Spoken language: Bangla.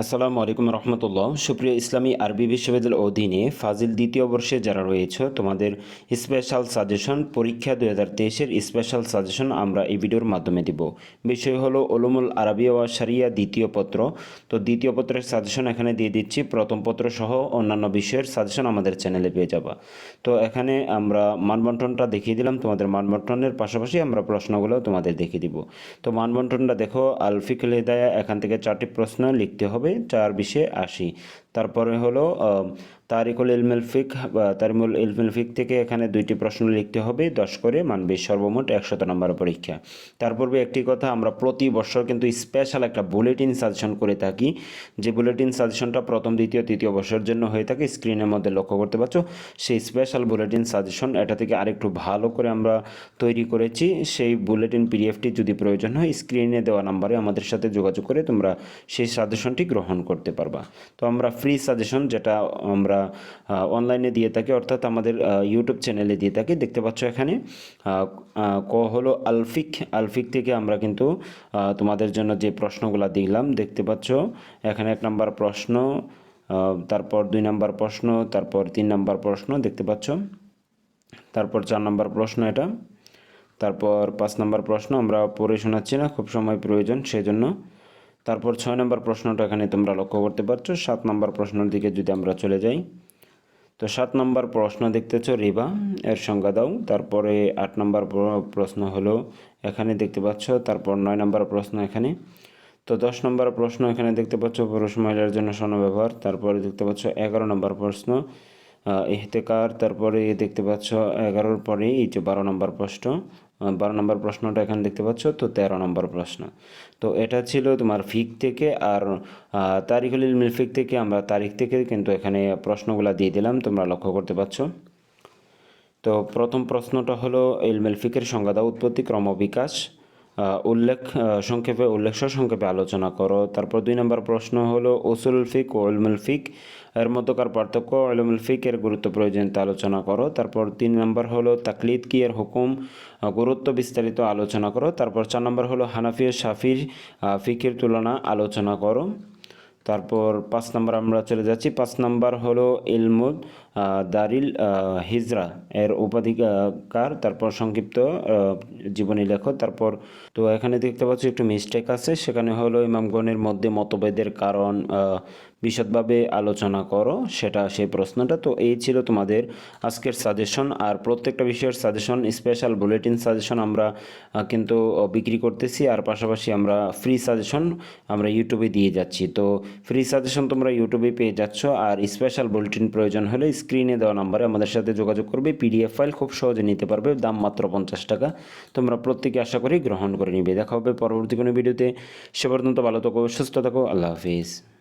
আসসালামু আলাইকুম রহমতুল্লাহ। সুপ্রিয় ইসলামী আরবি বিশ্ববিদ্যালয়ের অধীনে ফাজিল দ্বিতীয় বর্ষে যারা রয়েছে, তোমাদের স্পেশাল সাজেশন পরীক্ষা দুই হাজার তেইশের স্পেশাল সাজেশন আমরা এই ভিডিওর মাধ্যমে দিব। বিষয় হলো ওলুমুল আরবিয়া ওয়া সারিয়া দ্বিতীয় পত্র। তো দ্বিতীয় পত্রের সাজেশন এখানে দিয়ে দিচ্ছি। প্রথম পত্র সহ অন্যান্য বিষয়ের সাজেশন আমাদের চ্যানেলে পেয়ে যাবা। তো এখানে আমরা মানবন্টনটা দেখিয়ে দিলাম। তোমাদের মানবন্টনের পাশাপাশি আমরা প্রশ্নগুলো তোমাদের দেখিয়ে দিব। তো মানবন্টনটা দেখো আলফিকুল হিদায়া, এখান থেকে চারটি প্রশ্ন লিখতে হবে। চার বিশে আশি। তারপরে হলো তারিকুল ইলমেল ফিক বা তারিমুল ইলমেল ফিক থেকে এখানে দুইটি প্রশ্ন লিখতে হবে, দশ করে, মানবে সর্বমোট একশত নম্বর পরীক্ষা। তার পূর্বে একটি কথা, আমরা প্রতি বছর কিন্তু স্পেশাল একটা বুলেটিন সাজেশন করে থাকি। যে বুলেটিন সাজেশনটা প্রথম, দ্বিতীয়, তৃতীয় বছরের জন্য হয়ে থাকে স্ক্রিনের মধ্যে লক্ষ্য করতে পারছ, সেই স্পেশাল বুলেটিন সাজেশন এটা থেকে আরেকটু ভালো করে আমরা তৈরি করেছি। সেই বুলেটিন পিডিএফটি যদি প্রয়োজন হয় স্ক্রিনে দেওয়া নাম্বারে আমাদের সাথে যোগাযোগ করে তোমরা সেই সাজেশনটি গ্রহণ করতে পারবা। তো আমরা ফ্রি সাজেশন যেটা আমরা অনলাইনে দিয়ে থাকি, অর্থাৎ আমাদের ইউটিউব চ্যানেলে দিয়ে থাকি। দেখতে পাচ্ছ এখানে ক হলো আলফিক। আলফিক থেকে আমরা কিন্তু তোমাদের জন্য যে প্রশ্নগুলো দিলাম দেখতে পাচ্ছ, এখানে এক নম্বর প্রশ্ন তারপর দুই নম্বর প্রশ্ন, তারপর তিন নম্বর প্রশ্ন, দেখতে পাচ্ছ। তারপর চার নম্বর প্রশ্ন এটা। তারপর পাঁচ নম্বর প্রশ্ন আমরা পড়ে শোনাচ্ছি না, খুব সময় প্রয়োজন, সেজন্য। তারপর ছয় নম্বর প্রশ্নটা এখানে তোমরা লক্ষ্য করতে পারছ। সাত নম্বর প্রশ্নের দিকে যদি আমরা চলে যাই, তো সাত নম্বর প্রশ্ন দেখতেছ রিবা, এর সংজ্ঞা দাও। তারপরে আট নম্বর প্রশ্ন হলো এখানে দেখতে পাচ্ছ, তারপর নয় নম্বর প্রশ্ন এখানে। তো দশ নম্বর প্রশ্ন এখানে দেখতে পাচ্ছ, পুরুষ মহিলার জন্য স্বর্ণ ব্যবহার তারপরে দেখতে পাচ্ছ এগারো নম্বর প্রশ্ন ইহতেকার, তারপরে দেখতে পাচ্ছ এগারোর পরে এই যে বারো নম্বর প্রশ্ন বারো নম্বর প্রশ্নটা এখানে দেখতে পাচ্ছ, তো তেরো নম্বর প্রশ্ন। তো এটা ছিল তোমার ফিক থেকে আর তারিখুল ইলমিল ফিক থেকে, আমরা তারিখ থেকে কিন্তু এখানে প্রশ্নগুলো দিয়ে দিলাম, তোমরা লক্ষ্য করতে পারছ তো প্রথম প্রশ্নটা হলো, ইলমেল ফিকের সংজ্ঞা উৎপত্তি ক্রমবিকাশ। উল্লেখ সংক্ষেপে উল্লেখ সংক্ষেপে আলোচনা করো। তারপর দুই নম্বর প্রশ্ন হলো ওসুল ফিক ও ইলমুল ফিক, এর মধ্যকার পার্থক্য ইলমুল ফিক এর গুরুত্ব প্রয়োজনীয়তা আলোচনা করো। তারপর তিন নম্বর হলো, তাকলিদ কি এর হুকুম? গুরুত্ব বিস্তারিত আলোচনা করো। তারপর চার নম্বর হলো, হানাফি ও শাফির ফিকের তুলনা আলোচনা করো। তারপর পাঁচ নাম্বার আমরা চলে যাচ্ছি। পাঁচ নাম্বার হলো ইলমুদ দারিল হিজরা এর উপাধিকার, তারপর সংক্ষিপ্ত জীবনী লেখ তারপর তো এখানে দেখতে পাচ্ছি একটু মিস্টেক আছে। সেখানে হলো ইমামগণের মধ্যে মতভেদের কারণ বিশদভাবে আলোচনা করো, সেটা সেই প্রশ্নটা। তো এই ছিল তোমাদের আজকের সাজেশন আর প্রত্যেকটা বিষয়ের সাজেশন স্পেশাল বুলেটিন সাজেশন আমরা কিন্তু বিক্রি করতেছি। আর পাশাপাশি আমরা ফ্রি সাজেশন আমরা ইউটিউবে দিয়ে যাচ্ছি। তো ফ্রি সাজেশন তোমরা ইউটিউবে পেয়ে যাচ্ছ। আর স্পেশাল বুলেটিন প্রয়োজন হলে স্ক্রিনে দেওয়া নাম্বারে আমাদের সাথে যোগাযোগ করবে। পিডিএফ ফাইল খুব সহজে নিতে পারবে। দাম মাত্র পঞ্চাশ টাকা। তোমরা প্রত্যেকে আশা করি গ্রহণ করে নিবে। দেখা হবে পরবর্তী কোনো ভিডিওতে সে পর্যন্ত ভালো থাকো, সুস্থ থাকো। আল্লাহ হাফিজ।